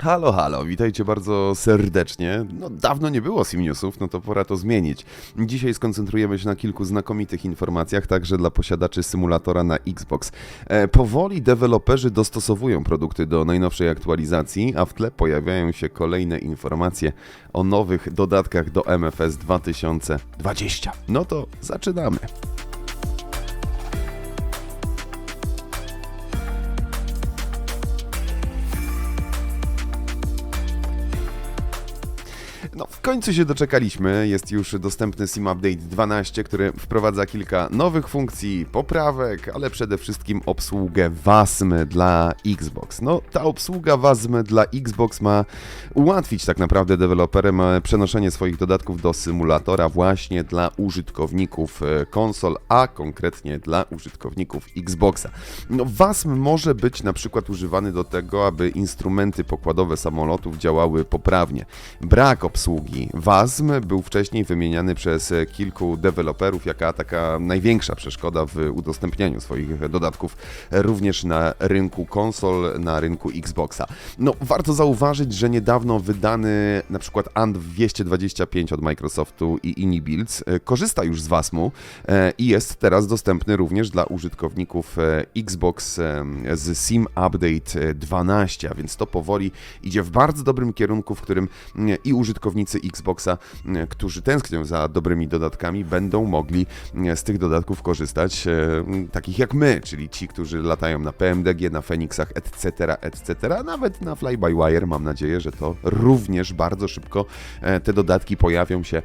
Halo, halo, witajcie bardzo serdecznie. No, dawno nie było Simnewsów, no to pora to zmienić. Dzisiaj skoncentrujemy się na kilku znakomitych informacjach, także dla posiadaczy symulatora na Xbox. E, powoli deweloperzy dostosowują produkty do najnowszej aktualizacji, a w tle pojawiają się kolejne informacje o nowych dodatkach do MFS 2020. No to zaczynamy. Końcu się doczekaliśmy. Jest już dostępny Sim Update 12, który wprowadza kilka nowych funkcji, poprawek, ale przede wszystkim obsługę WASM dla Xbox. No, ta obsługa WASM dla Xbox ma ułatwić tak naprawdę deweloperem e, przenoszenie swoich dodatków do symulatora właśnie dla użytkowników e, konsol, a konkretnie dla użytkowników Xboxa. No, WASM może być na przykład używany do tego, aby instrumenty pokładowe samolotów działały poprawnie. Brak obsługi WASM był wcześniej wymieniany przez kilku deweloperów jaka taka największa przeszkoda w udostępnianiu swoich dodatków również na rynku konsol, na rynku Xboxa. No, warto zauważyć, że niedawno wydany na przykład AND 225 od Microsoftu i IniBuilds e, korzysta już z WASM-u e, i jest teraz dostępny również dla użytkowników e, Xbox z Sim Update e, 12, a więc to powoli idzie w bardzo dobrym kierunku, w którym i użytkownicy Xboxa, mm, którzy tęsknią za dobrymi dodatkami, będą mogli mm, z tych dodatków korzystać, e, takich jak my, czyli ci, którzy latają na PMDG, na Fenixach, etc., etc., nawet na Fly-by-Wire. Mam nadzieję, że to również bardzo szybko e, te dodatki pojawią się e,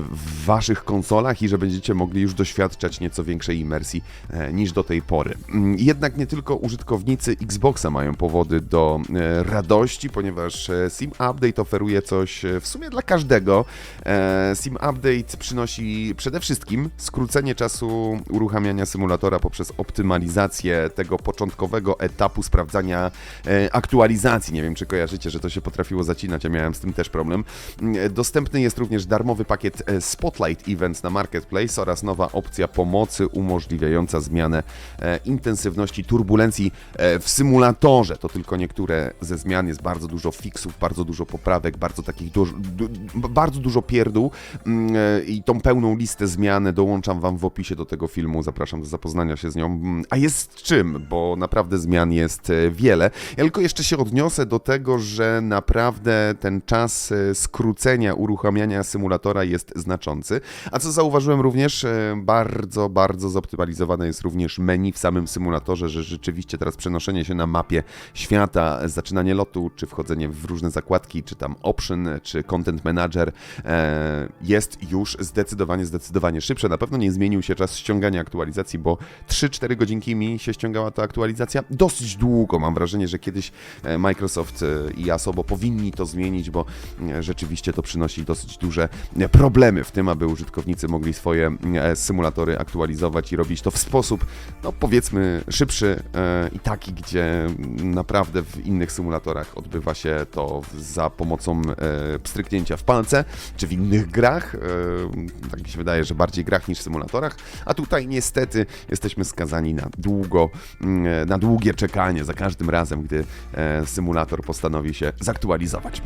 w waszych konsolach i że będziecie mogli już doświadczać nieco większej imersji e, niż do tej pory. Jednak nie tylko użytkownicy Xboxa mają powody do e, radości, ponieważ e, Sim Update oferuje coś e, w sumie dla każdego. E, Sim Update przynosi przede wszystkim skrócenie czasu uruchamiania symulatora poprzez optymalizację tego początkowego etapu sprawdzania e, aktualizacji. Nie wiem, czy kojarzycie, że to się potrafiło zacinać, ja miałem z tym też problem. Mm, Dostępny jest również darmowy pakiet e, Spotlight Events na Marketplace oraz nowa opcja pomocy umożliwiająca zmianę e, intensywności turbulencji e, w symulatorze. To tylko niektóre ze zmian, jest bardzo dużo fixów, bardzo dużo poprawek, bardzo takich bardzo dużo pierdół mm, e, i tą pełną listę zmian dołączam Wam w opisie do tego filmu, zapraszam do zapoznania się z nią. Mm, A jest czym, bo naprawdę zmian jest e, wiele. Ja tylko jeszcze się odniosę do tego, że naprawdę ten czas e, skrócenia uruchamiania symulatora jest znaczący. A co zauważyłem również, bardzo, bardzo zoptymalizowane jest również menu w samym symulatorze, że rzeczywiście teraz przenoszenie się na mapie świata, zaczynanie lotu, czy wchodzenie w różne zakładki, czy tam option, czy content manager e, jest już zdecydowanie, zdecydowanie szybsze. Na pewno nie zmienił się czas ściągania aktualizacji, bo 3-4 godzinki mi się ściągała ta aktualizacja dosyć długo. Mam wrażenie, że kiedyś e, Microsoft e, i Asobo powinni to zmienić, bo rzeczywiście to przynosi dosyć duże problemy w tym, aby użytkownicy mogli swoje symulatory aktualizować i robić to w sposób, no powiedzmy, szybszy i taki, gdzie naprawdę w innych symulatorach odbywa się to za pomocą e, w palce, czy w innych grach. E, tak mi się wydaje, że bardziej grach niż symulatorach, a tutaj niestety jesteśmy skazani na długo, mm, na długie czekanie za każdym razem, gdy e, symulator postanowi się zaktualizować.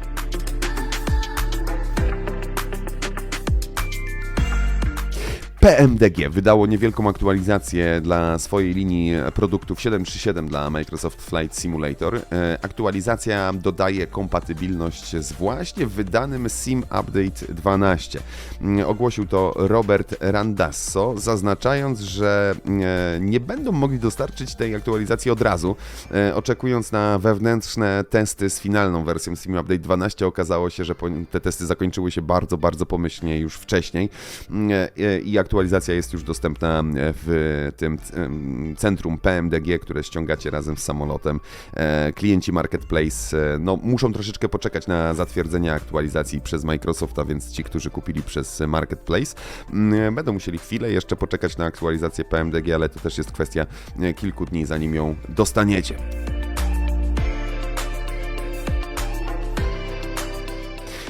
PMDG wydało niewielką aktualizację dla swojej linii produktów 737 dla Microsoft Flight Simulator. E, Aktualizacja dodaje kompatybilność z właśnie wydanym Sim Update 12. Mm, Ogłosił to Robert Randasso, zaznaczając, że e, nie będą mogli dostarczyć tej aktualizacji od razu. E, Oczekując na wewnętrzne testy z finalną wersją Sim Update 12, okazało się, że te testy zakończyły się bardzo, bardzo pomyślnie już wcześniej Mm, i aktualizacja jest już dostępna w tym centrum PMDG, które ściągacie razem z samolotem. E, Klienci Marketplace e, no, muszą troszeczkę poczekać na zatwierdzenie aktualizacji przez Microsofta, więc ci, którzy kupili przez Marketplace, mm, będą musieli chwilę jeszcze poczekać na aktualizację PMDG, ale to też jest kwestia e, kilku dni, zanim ją dostaniecie.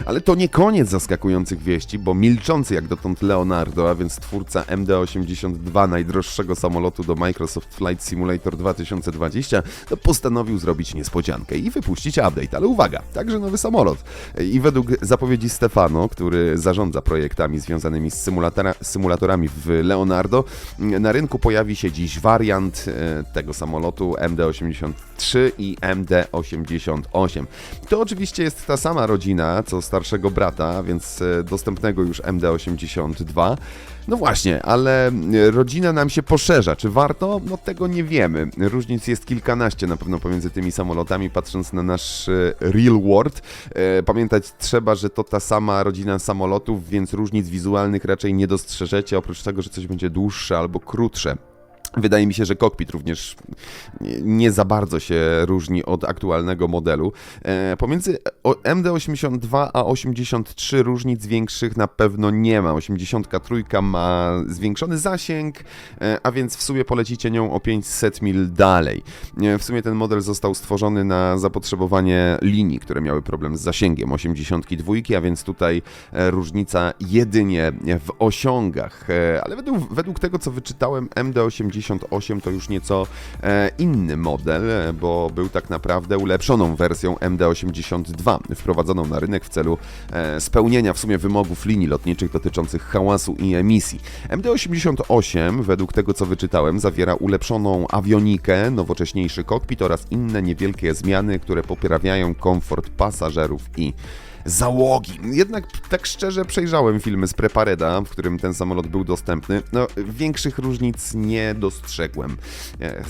Ale to nie koniec zaskakujących wieści, bo milczący jak dotąd Leonardo, a więc twórca MD-82, najdroższego samolotu do Microsoft Flight Simulator 2020, to postanowił zrobić niespodziankę i wypuścić update. Ale uwaga, także nowy samolot. I według zapowiedzi Stefano, który zarządza projektami związanymi z symulatora, symulatorami w Leonardo, na rynku pojawi się dziś wariant e, tego samolotu MD-83 i MD-88. To oczywiście jest ta sama rodzina, co starszego brata, więc e, dostępnego już MD-82. No właśnie, ale e, rodzina nam się poszerza. Czy warto? No tego nie wiemy. Różnic jest kilkanaście na pewno pomiędzy tymi samolotami, patrząc na nasz e, real world. Pamiętać trzeba, że to ta sama rodzina samolotów, więc różnic wizualnych raczej nie dostrzeżecie, oprócz tego, że coś będzie dłuższe albo krótsze. Wydaje mi się, że kokpit również nie- za bardzo się różni od aktualnego modelu. E, pomiędzy o- MD82 a 83 różnic większych na pewno nie ma. 83 ma zwiększony zasięg, e, a więc w sumie polecicie nią o 500 mil dalej. E, w sumie ten model został stworzony na zapotrzebowanie linii, które miały problem z zasięgiem 82, a więc tutaj różnica jedynie w osiągach. Ale według, według tego, co wyczytałem, MD88 to już nieco e, inny model, e, bo był tak naprawdę ulepszoną wersją MD82, wprowadzoną na rynek w celu e, spełnienia w sumie wymogów linii lotniczych dotyczących hałasu i emisji. MD88, według tego co wyczytałem, zawiera ulepszoną awionikę, nowocześniejszy kokpit oraz inne niewielkie zmiany, które poprawiają komfort pasażerów i załogi. Jednak tak szczerze przejrzałem filmy z Prepareda, w którym ten samolot był dostępny. No, większych różnic nie dostrzegłem.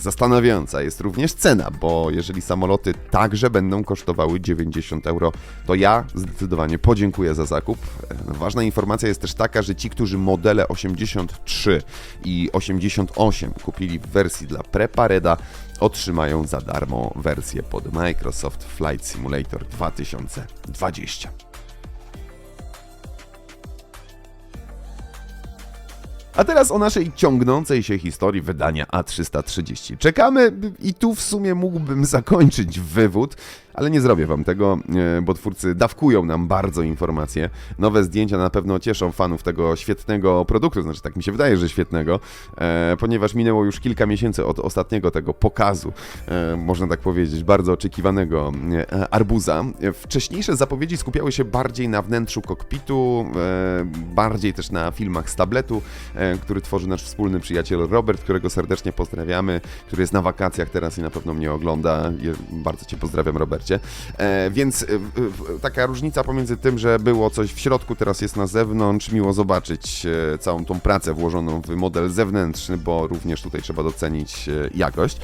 Zastanawiająca jest również cena, bo jeżeli samoloty także będą kosztowały 90 euro, to ja zdecydowanie podziękuję za zakup. E, Ważna informacja jest też taka, że ci, którzy modele 83 i 88 kupili w wersji dla Prepareda, otrzymają za darmo wersję pod Microsoft Flight Simulator 2020. A teraz o naszej ciągnącej się historii wydania A330. Czekamy i tu w sumie mógłbym zakończyć wywód, ale nie zrobię wam tego, e, bo twórcy dawkują nam bardzo informacje. Nowe zdjęcia na pewno cieszą fanów tego świetnego produktu, znaczy tak mi się wydaje, że świetnego, e, ponieważ minęło już kilka miesięcy od ostatniego tego pokazu, e, można tak powiedzieć, bardzo oczekiwanego arbuza. Wcześniejsze zapowiedzi skupiały się bardziej na wnętrzu kokpitu, bardziej też na filmach z tabletu, który tworzy nasz wspólny przyjaciel Robert, którego serdecznie pozdrawiamy, który jest na wakacjach teraz i na pewno mnie ogląda. Bardzo Cię pozdrawiam, Robercie. E, więc e, taka różnica pomiędzy tym, że było coś w środku, teraz jest na zewnątrz. Miło zobaczyć e, całą tą pracę włożoną w model zewnętrzny, bo również tutaj trzeba docenić e, jakość.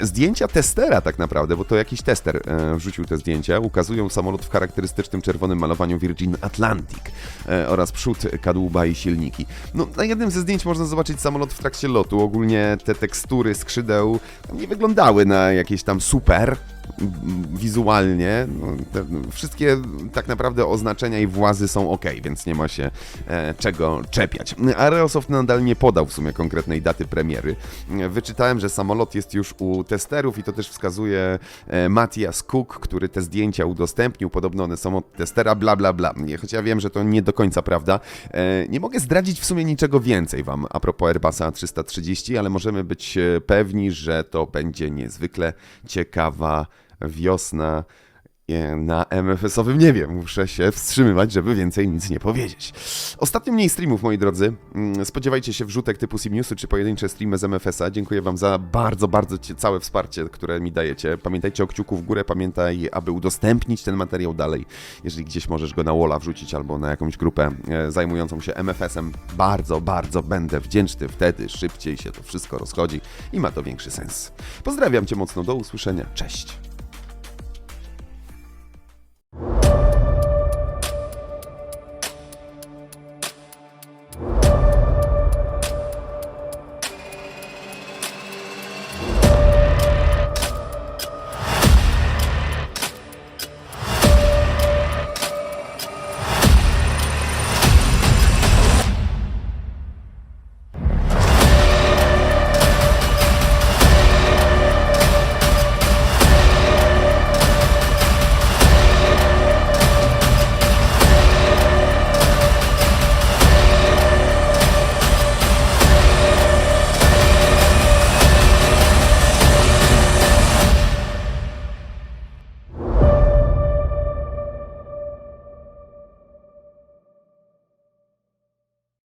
Zdjęcia testera tak naprawdę, bo to jakiś tester e, wrzucił te zdjęcia, ukazują samolot w charakterystycznym czerwonym malowaniu Virgin Atlantic e, oraz przód, kadłuba i silniki. No, na jednym ze zdjęć można zobaczyć samolot w trakcie lotu. Ogólnie te tekstury skrzydeł nie wyglądały na jakieś tam super wizualnie. No, wszystkie tak naprawdę oznaczenia i włazy są ok, więc nie ma się e, czego czepiać. Aerosoft nadal nie podał w sumie konkretnej daty premiery. Wyczytałem, że samolot jest już u testerów i to też wskazuje e, Matthias Cook, który te zdjęcia udostępnił. Podobno one są od testera, bla bla bla. Choć ja wiem, że to nie do końca prawda. E, Nie mogę zdradzić w sumie niczego więcej Wam a propos Airbusa 330, ale możemy być pewni, że to będzie niezwykle ciekawa wiosna e, na MFS-owym niebie. Muszę się wstrzymywać, żeby więcej nic nie powiedzieć. Ostatnio mniej streamów, moi drodzy. Mm, Spodziewajcie się wrzutek typu Simnewsy czy pojedyncze streamy z MFS-a. Dziękuję Wam za bardzo, bardzo całe wsparcie, które mi dajecie. Pamiętajcie o kciuku w górę, pamiętaj, aby udostępnić ten materiał dalej. Jeżeli gdzieś możesz go na walla wrzucić albo na jakąś grupę e, zajmującą się MFS-em, bardzo, bardzo będę wdzięczny. Wtedy szybciej się to wszystko rozchodzi i ma to większy sens. Pozdrawiam Cię mocno, do usłyszenia. Cześć!